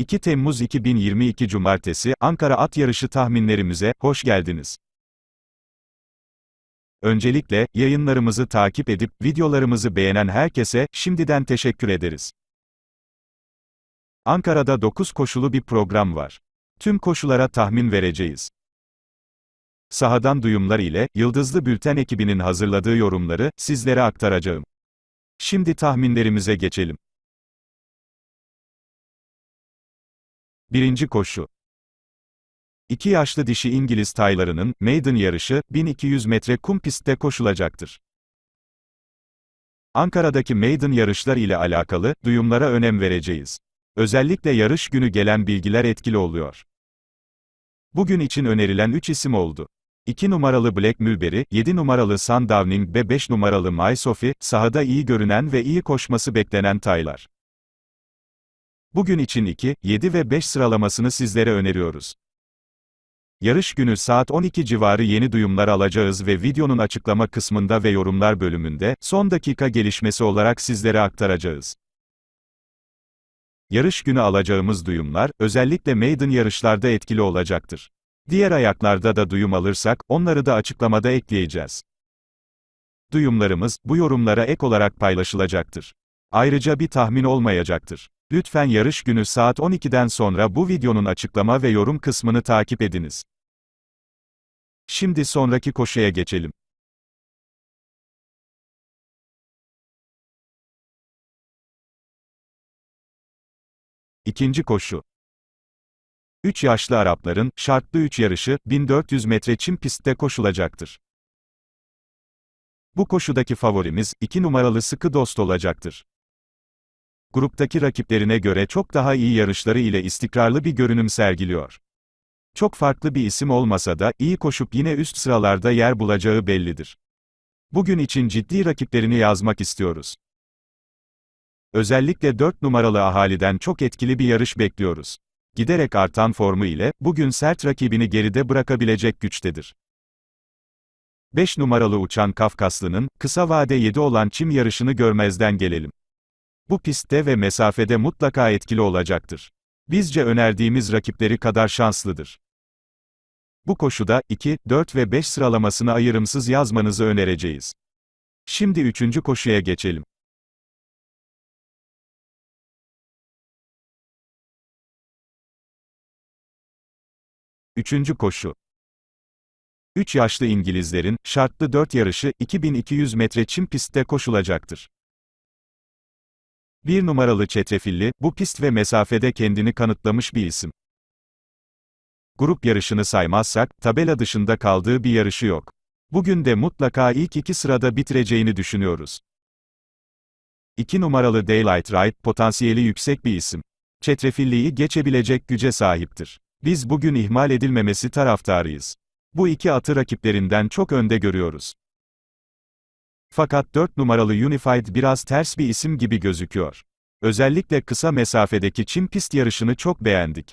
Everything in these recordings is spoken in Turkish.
2 Temmuz 2022 Cumartesi, Ankara At Yarışı tahminlerimize, hoş geldiniz. Öncelikle, yayınlarımızı takip edip, videolarımızı beğenen herkese, şimdiden teşekkür ederiz. Ankara'da 9 koşulu bir program var. Tüm koşulara tahmin vereceğiz. Sahadan duyumlar ile, Yıldızlı Bülten ekibinin hazırladığı yorumları, sizlere aktaracağım. Şimdi tahminlerimize geçelim. Birinci koşu. İki yaşlı dişi İngiliz taylarının, maiden yarışı, 1200 metre kum pistte koşulacaktır. Ankara'daki maiden yarışlar ile alakalı, duyumlara önem vereceğiz. Özellikle yarış günü gelen bilgiler etkili oluyor. Bugün için önerilen 3 isim oldu. 2 numaralı Black Mulberry, 7 numaralı Sundowning ve 5 numaralı My Sophie, sahada iyi görünen ve iyi koşması beklenen taylar. Bugün için 2, 7 ve 5 sıralamasını sizlere öneriyoruz. Yarış günü saat 12 civarı yeni duyumlar alacağız ve videonun açıklama kısmında ve yorumlar bölümünde, son dakika gelişmesi olarak sizlere aktaracağız. Yarış günü alacağımız duyumlar, özellikle maiden yarışlarda etkili olacaktır. Diğer ayaklarda da duyum alırsak, onları da açıklamada ekleyeceğiz. Duyumlarımız, bu yorumlara ek olarak paylaşılacaktır. Ayrıca bir tahmin olmayacaktır. Lütfen yarış günü saat 12'den sonra bu videonun açıklama ve yorum kısmını takip ediniz. Şimdi sonraki koşuya geçelim. İkinci koşu. 3 yaşlı Arapların, şartlı 3 yarışı, 1400 metre çim pistte koşulacaktır. Bu koşudaki favorimiz, 2 numaralı sıkı dost olacaktır. Gruptaki rakiplerine göre çok daha iyi yarışları ile istikrarlı bir görünüm sergiliyor. Çok farklı bir isim olmasa da, iyi koşup yine üst sıralarda yer bulacağı bellidir. Bugün için ciddi rakiplerini yazmak istiyoruz. Özellikle 4 numaralı ahaliden çok etkili bir yarış bekliyoruz. Giderek artan formu ile, bugün sert rakibini geride bırakabilecek güçtedir. 5 numaralı uçan Kafkaslı'nın, kısa vade 7 olan çim yarışını görmezden gelelim. Bu pistte ve mesafede mutlaka etkili olacaktır. Bizce önerdiğimiz rakipleri kadar şanslıdır. Bu koşuda, 2, 4 ve 5 sıralamasını ayrımsız yazmanızı önereceğiz. Şimdi üçüncü koşuya geçelim. Üçüncü koşu. 3 yaşlı İngilizlerin, şartlı 4 yarışı, 2200 metre çim pistte koşulacaktır. Bir numaralı çetrefilli, bu pist ve mesafede kendini kanıtlamış bir isim. Grup yarışını saymazsak, tabela dışında kaldığı bir yarışı yok. Bugün de mutlaka ilk iki sırada bitireceğini düşünüyoruz. 2 numaralı Daylight Ride, potansiyeli yüksek bir isim. Çetrefilliyi geçebilecek güce sahiptir. Biz bugün ihmal edilmemesi taraftarıyız. Bu iki atı rakiplerinden çok önde görüyoruz. Fakat 4 numaralı Unified biraz ters bir isim gibi gözüküyor. Özellikle kısa mesafedeki çim pist yarışını çok beğendik.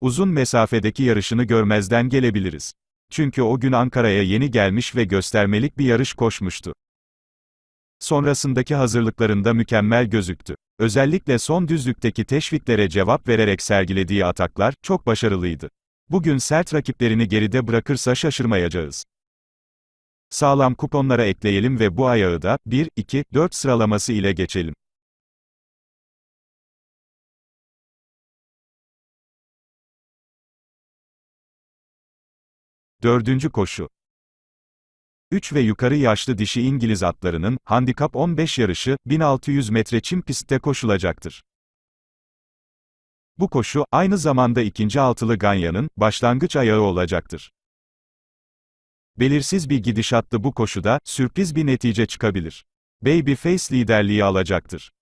Uzun mesafedeki yarışını görmezden gelebiliriz. Çünkü o gün Ankara'ya yeni gelmiş ve göstermelik bir yarış koşmuştu. Sonrasındaki hazırlıklarında mükemmel gözüktü. Özellikle son düzlükteki teşviklere cevap vererek sergilediği ataklar çok başarılıydı. Bugün sert rakiplerini geride bırakırsa şaşırmayacağız. Sağlam kuponlara ekleyelim ve bu ayağı da 1, 2, 4 sıralaması ile geçelim. Dördüncü koşu. 3 ve yukarı yaşlı dişi İngiliz atlarının, handikap 15 yarışı, 1600 metre çim pistte koşulacaktır. Bu koşu, aynı zamanda ikinci altılı Ganya'nın, başlangıç ayağı olacaktır. Belirsiz bir gidişatlı bu koşuda, sürpriz bir netice çıkabilir. Babyface liderliği alacaktır.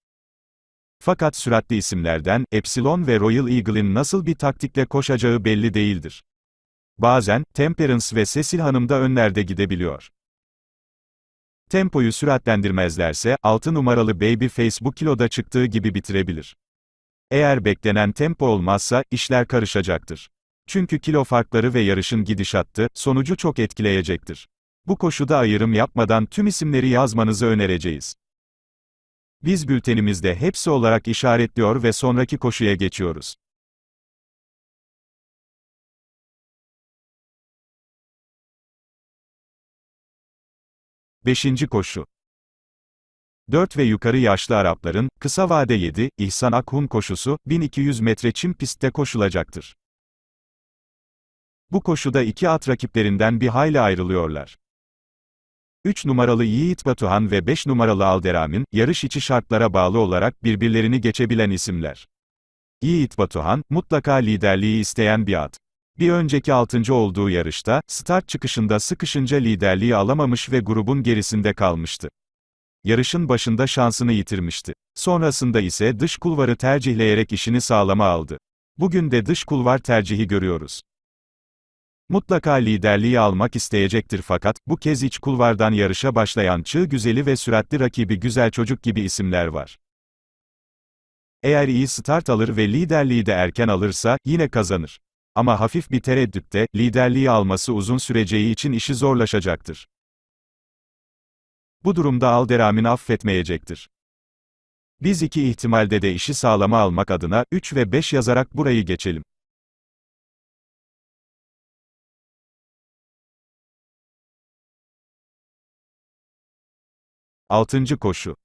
Fakat süratli isimlerden, Epsilon ve Royal Eagle'in nasıl bir taktikle koşacağı belli değildir. Bazen, Temperance ve Cecil Hanım da önlerde gidebiliyor. Tempoyu süratlendirmezlerse, 6 numaralı Babyface bu kiloda çıktığı gibi bitirebilir. Eğer beklenen tempo olmazsa, işler karışacaktır. Çünkü kilo farkları ve yarışın gidişatı, sonucu çok etkileyecektir. Bu koşuda ayrım yapmadan tüm isimleri yazmanızı önereceğiz. Biz bültenimizde hepsi olarak işaretliyor ve sonraki koşuya geçiyoruz. Beşinci koşu. 4 ve yukarı yaşlı Arapların, kısa vade 7, İhsan Akhun koşusu, 1200 metre çim pistte koşulacaktır. Bu koşuda iki at rakiplerinden bir hayli ayrılıyorlar. 3 numaralı Yiğit Batuhan ve 5 numaralı Alderamin, yarış içi şartlara bağlı olarak birbirlerini geçebilen isimler. Yiğit Batuhan, mutlaka liderliği isteyen bir at. Bir önceki 6. olduğu yarışta, start çıkışında sıkışınca liderliği alamamış ve grubun gerisinde kalmıştı. Yarışın başında şansını yitirmişti. Sonrasında ise dış kulvarı tercihleyerek işini sağlama aldı. Bugün de dış kulvar tercihi görüyoruz. Mutlaka liderliği almak isteyecektir fakat, bu kez iç kulvardan yarışa başlayan çığ güzeli ve süratli rakibi güzel çocuk gibi isimler var. Eğer iyi start alır ve liderliği de erken alırsa, yine kazanır. Ama hafif bir tereddütte, liderliği alması uzun süreceği için işi zorlaşacaktır. Bu durumda Alderamin affetmeyecektir. Biz iki ihtimalde de işi sağlama almak adına, 3 ve 5 yazarak burayı geçelim. Altıncı koşu.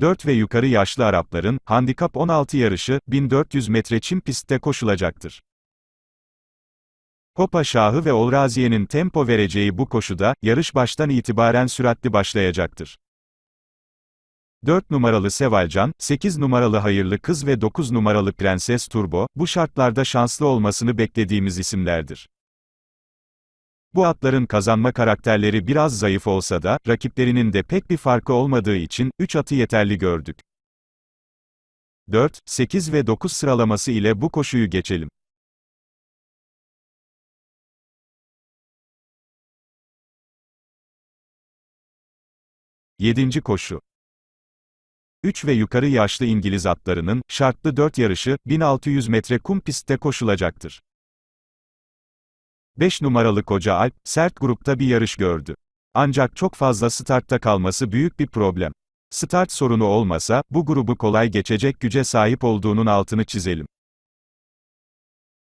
4 ve yukarı yaşlı Arapların, handikap 16 yarışı, 1400 metre çim pistte koşulacaktır. Hopa Şahı ve Olraziye'nin tempo vereceği bu koşuda, yarış baştan itibaren süratli başlayacaktır. 4 numaralı Sevalcan, 8 numaralı Hayırlı Kız ve 9 numaralı Prenses Turbo, bu şartlarda şanslı olmasını beklediğimiz isimlerdir. Bu atların kazanma karakterleri biraz zayıf olsa da, rakiplerinin de pek bir farkı olmadığı için, 3 atı yeterli gördük. 4, 8 ve 9 sıralaması ile bu koşuyu geçelim. Yedinci koşu. 3 ve yukarı yaşlı İngiliz atlarının, şartlı 4 yarışı, 1600 metre kum pistte koşulacaktır. 5 numaralı Koca Alp, sert grupta bir yarış gördü. Ancak çok fazla startta kalması büyük bir problem. Start sorunu olmasa, bu grubu kolay geçecek güce sahip olduğunun altını çizelim.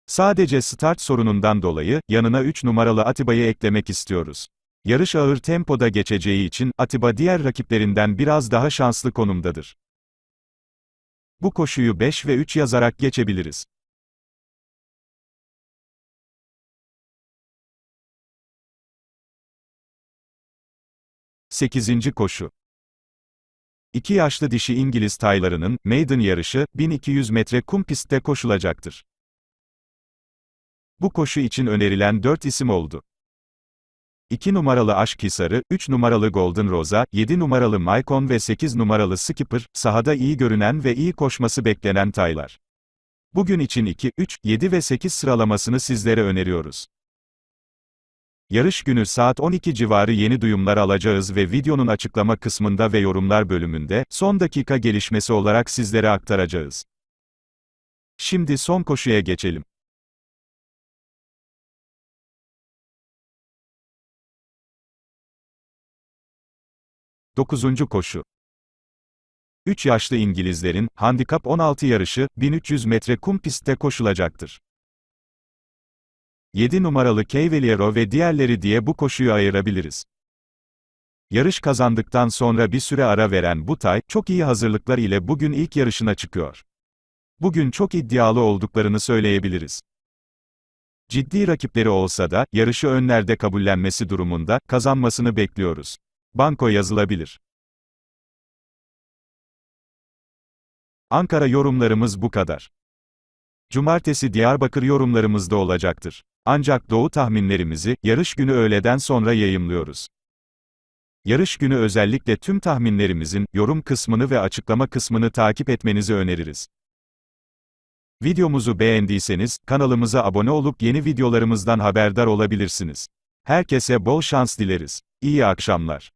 Sadece start sorunundan dolayı, yanına 3 numaralı Atiba'yı eklemek istiyoruz. Yarış ağır tempoda geçeceği için, Atiba diğer rakiplerinden biraz daha şanslı konumdadır. Bu koşuyu 5 ve 3 yazarak geçebiliriz. Sekizinci koşu. İki yaşlı dişi İngiliz taylarının, maiden yarışı, 1200 metre kum pistte koşulacaktır. Bu koşu için önerilen 4 isim oldu. 2 numaralı Aşk Hisarı, 3 numaralı Golden Rosa, 7 numaralı Maicon ve 8 numaralı Skipper, sahada iyi görünen ve iyi koşması beklenen taylar. Bugün için 2, 3, 7 ve 8 sıralamasını sizlere öneriyoruz. Yarış günü saat 12 civarı yeni duyumlar alacağız ve videonun açıklama kısmında ve yorumlar bölümünde, son dakika gelişmesi olarak sizlere aktaracağız. Şimdi son koşuya geçelim. Dokuzuncu koşu. 3 yaşlı İngilizlerin, handikap 16 yarışı, 1300 metre kum pistte koşulacaktır. 7 numaralı Cavaliero ve diğerleri diye bu koşuyu ayırabiliriz. Yarış kazandıktan sonra bir süre ara veren Butay, çok iyi hazırlıklar ile bugün ilk yarışına çıkıyor. Bugün çok iddialı olduklarını söyleyebiliriz. Ciddi rakipleri olsa da, yarışı önlerde kabullenmesi durumunda, kazanmasını bekliyoruz. Banko yazılabilir. Ankara yorumlarımız bu kadar. Cumartesi Diyarbakır yorumlarımızda olacaktır. Ancak doğu tahminlerimizi, yarış günü öğleden sonra yayımlıyoruz. Yarış günü özellikle tüm tahminlerimizin, yorum kısmını ve açıklama kısmını takip etmenizi öneririz. Videomuzu beğendiyseniz, kanalımıza abone olup yeni videolarımızdan haberdar olabilirsiniz. Herkese bol şans dileriz. İyi akşamlar.